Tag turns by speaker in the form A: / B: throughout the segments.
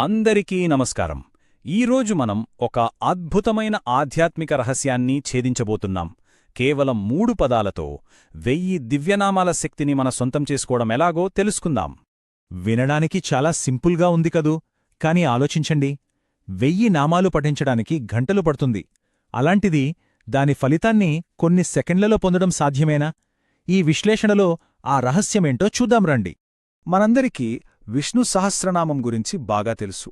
A: అందరికీ నమస్కారం. ఈరోజు మనం ఒక అద్భుతమైన ఆధ్యాత్మిక రహస్యాన్ని ఛేదించబోతున్నాం. కేవలం మూడు పదాలతో వెయ్యి దివ్యనామాల శక్తిని మన సొంతం చేసుకోవడం ఎలాగో తెలుసుకుందాం.
B: వినడానికి చాలా సింపుల్గా ఉంది కదూ? కాని ఆలోచించండి. వెయ్యి నామాలు పఠించడానికి గంటలు పడుతుంది. అలాంటిది దాని ఫలితాన్ని కొన్ని సెకండ్లలో పొందడం సాధ్యమేనా? ఈ విశ్లేషణలో ఆ రహస్యమేంటో చూద్దాం రండి.
C: మనందరికీ విష్ణు సహస్రనామం గురించి బాగా తెలుసు.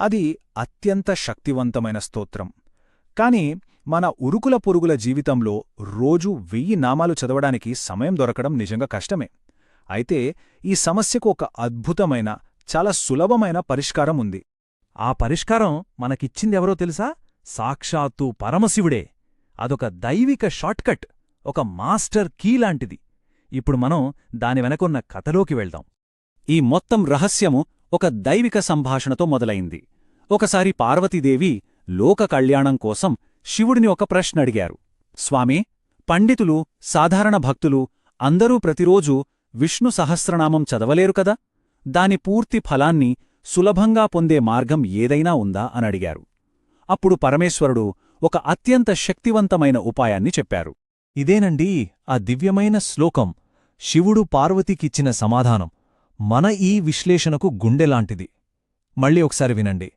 C: అది అత్యంత శక్తివంతమైన స్తోత్రం. కాని మన ఉరుకుల పురుగుల జీవితంలో రోజూ వెయ్యి నామాలు చదవడానికి సమయం దొరకడం నిజంగా కష్టమే. అయితే ఈ సమస్యకు ఒక అద్భుతమైన చాలా సులభమైన పరిష్కారం ఉంది.
B: ఆ పరిష్కారం మనకిచ్చిందెవరో తెలుసా? సాక్షాత్తు పరమశివుడే. అదొక దైవిక షార్ట్కట్ ఒక మాస్టర్ కీ లాంటిది. ఇప్పుడు మనం దాని వెనకున్న కథలోకి వెళ్దాం.
A: ఈ మొత్తం రహస్యము ఒక దైవిక సంభాషణతో మొదలైంది. ఒకసారి పార్వతీదేవి లోక కళ్యాణం కోసం శివుడిని ఒక ప్రశ్న అడిగారు. స్వామి పండితులు సాధారణ భక్తులు అందరూ ప్రతిరోజూ విష్ణు సహస్రనామం చదవలేరు కదా? దాని పూర్తి ఫలాన్ని సులభంగా పొందే మార్గం ఏదైనా ఉందా అని అడిగారు. అప్పుడు పరమేశ్వరుడు ఒక అత్యంత శక్తివంతమైన ఉపాయాన్ని చెప్పారు.
B: ఇదేనండి ఆ దివ్యమైన శ్లోకం. శివుడు పార్వతికిచ్చిన సమాధానం. మన ఈ విశ్లేషణకు గుండెలాంటిది మళ్ళీ ఒకసారి వినండి.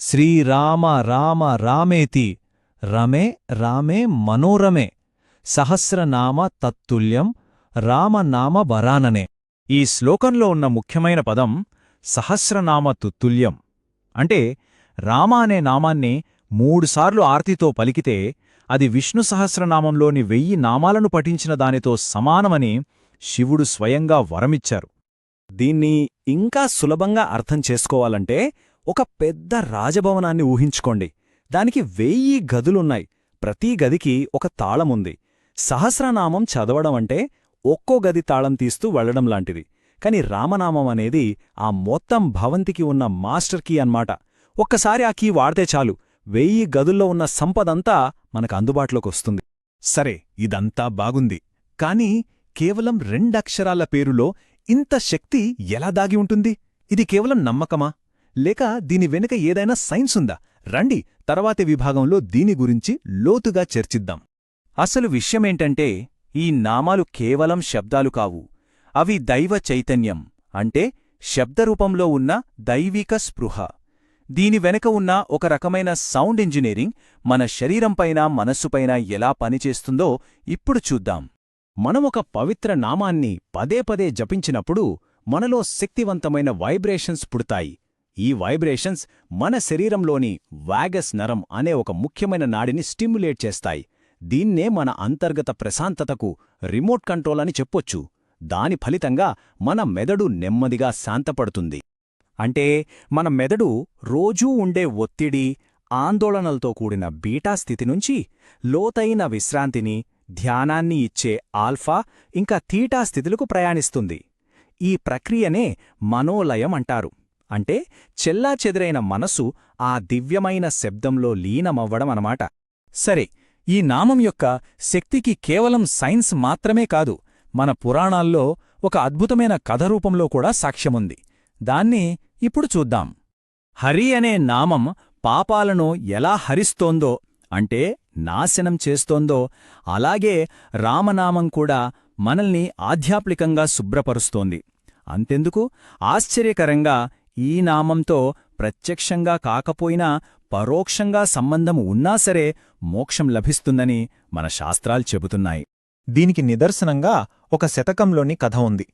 B: శ్రీరామ రామ రామేతి రమే రామే మనోరమే సహస్రనామ తత్తుల్యం రామనామ వరాననే. ఈ శ్లోకంలో ఉన్న ముఖ్యమైన పదం సహస్రనామ తుత్తుల్యం. అంటే రామ అనే నామాన్ని మూడుసార్లు ఆర్తితో పలికితే అది విష్ణు సహస్రనామంలోని వెయ్యి నామాలను పఠించిన దానితో సమానమని శివుడు స్వయంగా వరమిచ్చారు.
A: దీన్ని ఇంకా సులభంగా అర్థం చేసుకోవాలంటే ఒక పెద్ద రాజభవనాన్ని ఊహించుకోండి. దానికి వెయ్యి గదులున్నాయి. ప్రతి గదికి ఒక తాళముంది సహస్రనామం చదవడం అంటే ఒక్కో గది తాళం తీస్తూ వెళ్ళడం లాంటిది. కాని రామనామం అనేది ఆ మొత్తం భవంతికి ఉన్న మాస్టర్ కీ అన్మాట ఒక్కసారి ఆ కీ వాడితే చాలు. వెయ్యి గదుల్లో ఉన్న సంపదంతా మనకు అందుబాటులోకొస్తుంది
C: సరే ఇదంతా బాగుంది. కాని కేవలం రెండక్షరాల పేరులో ఇంత శక్తి ఎలా దాగి ఉంటుంది? ఇది కేవలం నమ్మకమా? లేక దీని వెనుక ఏదైనా సైన్స్ ఉందా? రండి తర్వాతి విభాగంలో దీని గురించి లోతుగా చర్చిద్దాం.
A: అసలు విషయమేంటంటే ఈ నామాలు కేవలం శబ్దాలు కావు. అవి దైవ చైతన్యం అంటే శబ్దరూపంలో ఉన్న దైవిక స్పృహ. దీని వెనక ఉన్న ఒక రకమైన సౌండ్ ఇంజనీరింగ్ మన శరీరంపైన మనస్సుపైన ఎలా పనిచేస్తుందో ఇప్పుడు చూద్దాం. మనం ఒక పవిత్ర నామాన్ని పదే పదే జపించినప్పుడు మనలో శక్తివంతమైన వైబ్రేషన్స్ పుడతాయి. ఈ వైబ్రేషన్స్ మన శరీరంలోని వాగస్ నరం అనే ఒక ముఖ్యమైన నాడిని స్టిమ్యులేట్ చేస్తాయి. దీన్నే మన అంతర్గత ప్రశాంతతకు రిమోట్ కంట్రోల్ అని చెప్పొచ్చు. దాని ఫలితంగా మన మెదడు నెమ్మదిగా శాంతపడుతుంది. అంటే మన మెదడు రోజూ ఉండే ఒత్తిడి ఆందోళనలతో కూడిన బీటా స్థితి నుంచి లోతైన విశ్రాంతిని ధ్యానాన్ని ఇచ్చే ఆల్ఫా ఇంకా థీటా స్థితులకు ప్రయాణిస్తుంది. ఈ ప్రక్రియనే మనోలయం అంటారు. అంటే చెల్లాచెదురైన మనసు ఆ దివ్యమైన శబ్దంలో లీనమవ్వడం అనమాట సరే ఈ నామం యొక్క శక్తికి కేవలం సైన్స్ మాత్రమే కాదు మన పురాణాల్లో ఒక అద్భుతమైన కథ రూపంలో కూడా సాక్ష్యముంది. దాన్ని ఇప్పుడు చూద్దాం. హరి అనే నామం పాపాలను ఎలా హరిస్తోందో అంటే నాశనం చేస్తోందో అలాగే రామనామం కూడా మనల్ని ఆధ్యాత్మికంగా శుభ్రపరుస్తోంది. అంతెందుకు? ఆశ్చర్యకరంగా ఈ నామంతో ప్రత్యక్షంగా కాకపోయినా పరోక్షంగా సంబంధం ఉన్నా సరే మోక్షం లభిస్తుందని మన శాస్త్రాలు చెబుతున్నాయి.
B: దీనికి నిదర్శనంగా ఒక శతకంలోని కథ ఉంది.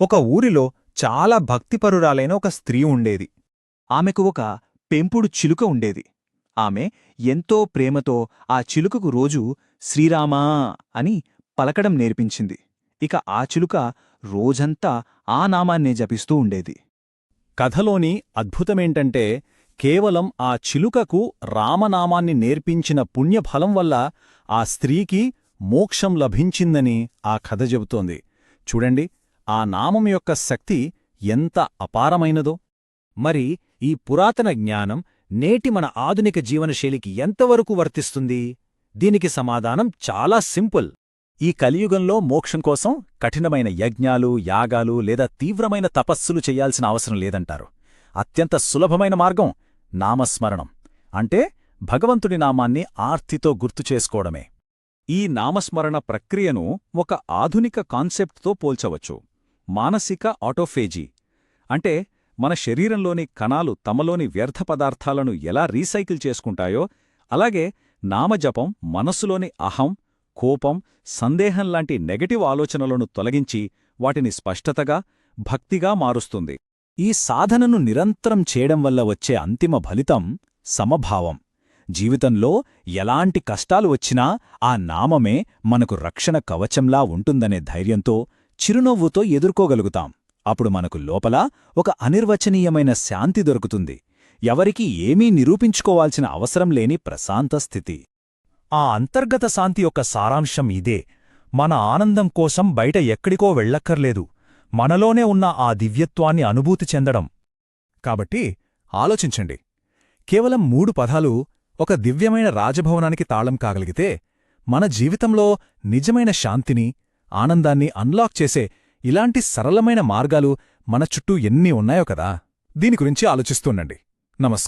B: ఒక ఊరిలో చాలా భక్తిపరురాలైన ఒక స్త్రీ ఉండేది. ఆమెకు ఒక పెంపుడు చిలుక ఉండేది. ఆమె ఎంతో ప్రేమతో ఆ చిలుకకు రోజూ శ్రీరామా అని పలకడం నేర్పించింది. ఇక ఆ చిలుక రోజంతా ఆ నామాన్నే జపిస్తూ ఉండేది.
A: కథలోని అద్భుతమేంటంటే కేవలం ఆ చిలుకకు రామనామాన్ని నేర్పించిన పుణ్యఫలం వల్ల ఆ స్త్రీకి మోక్షం లభించిందని ఆ కథ చెబుతోంది. చూడండి ఆ నామం యొక్క శక్తి ఎంత అపారమైనదో. మరి ఈ పురాతన జ్ఞానం నేటి మన ఆధునిక జీవనశైలికి ఎంతవరకు వర్తిస్తుంది? దీనికి సమాధానం చాలా సింపుల్. ఈ కలియుగంలో మోక్షం కోసం కఠినమైన యజ్ఞాలు యాగాలు లేదా తీవ్రమైన తపస్సులు చెయ్యాల్సిన అవసరం లేదంటారు.
C: అత్యంత సులభమైన మార్గం నామస్మరణం. అంటే భగవంతుడి నామాన్ని ఆర్తితో గుర్తు చేసుకోవడమే. ఈ నామస్మరణ ప్రక్రియను ఒక ఆధునిక కాన్సెప్ట్తో పోల్చవచ్చు. మానసిక ఆటోఫేజీ. అంటే మన శరీరంలోని కణాలు తమలోని వ్యర్థ పదార్థాలను ఎలా రీసైకిల్ చేసుకుంటాయో అలాగే నామజపం మనస్సులోని అహం కోపం సందేహం లాంటి నెగటివ్ ఆలోచనలను తొలగించి వాటిని స్పష్టతగా భక్తిగా మారుస్తుంది. ఈ సాధనను నిరంతరం చేయడం వల్ల వచ్చే అంతిమ ఫలితం సమభావం. జీవితంలో ఎలాంటి కష్టాలు వచ్చినా ఆ నామమే మనకు రక్షణ కవచంలా ఉంటుందనే ధైర్యంతో చిరునవ్వుతో ఎదుర్కోగలుగుతాం. అప్పుడు మనకు లోపల ఒక అనిర్వచనీయమైన శాంతి దొరుకుతుంది. ఎవరికి ఏమీ నిరూపించుకోవాల్సిన అవసరం లేని ప్రశాంత స్థితి.
A: ఆ అంతర్గత శాంతి యొక్క సారాంశం ఇదే. మన ఆనందం కోసం బయట ఎక్కడికో వెళ్ళక్కర్లేదు. మనలోనే ఉన్న ఆ దివ్యత్వాన్ని అనుభూతి చెందడం.
C: కాబట్టి ఆలోచించండి. కేవలం మూడు పదాలు ఒక దివ్యమైన రాజభవనానికి తాళం కాగలిగితే మన జీవితంలో నిజమైన శాంతిని ఆనందాన్ని అన్లాక్ చేసే ఇలాంటి సరళమైన మార్గాలు మన చుట్టూ ఎన్ని ఉన్నాయో కదా. దీని గురించి ఆలోచిస్తుండండి నమస్కారం.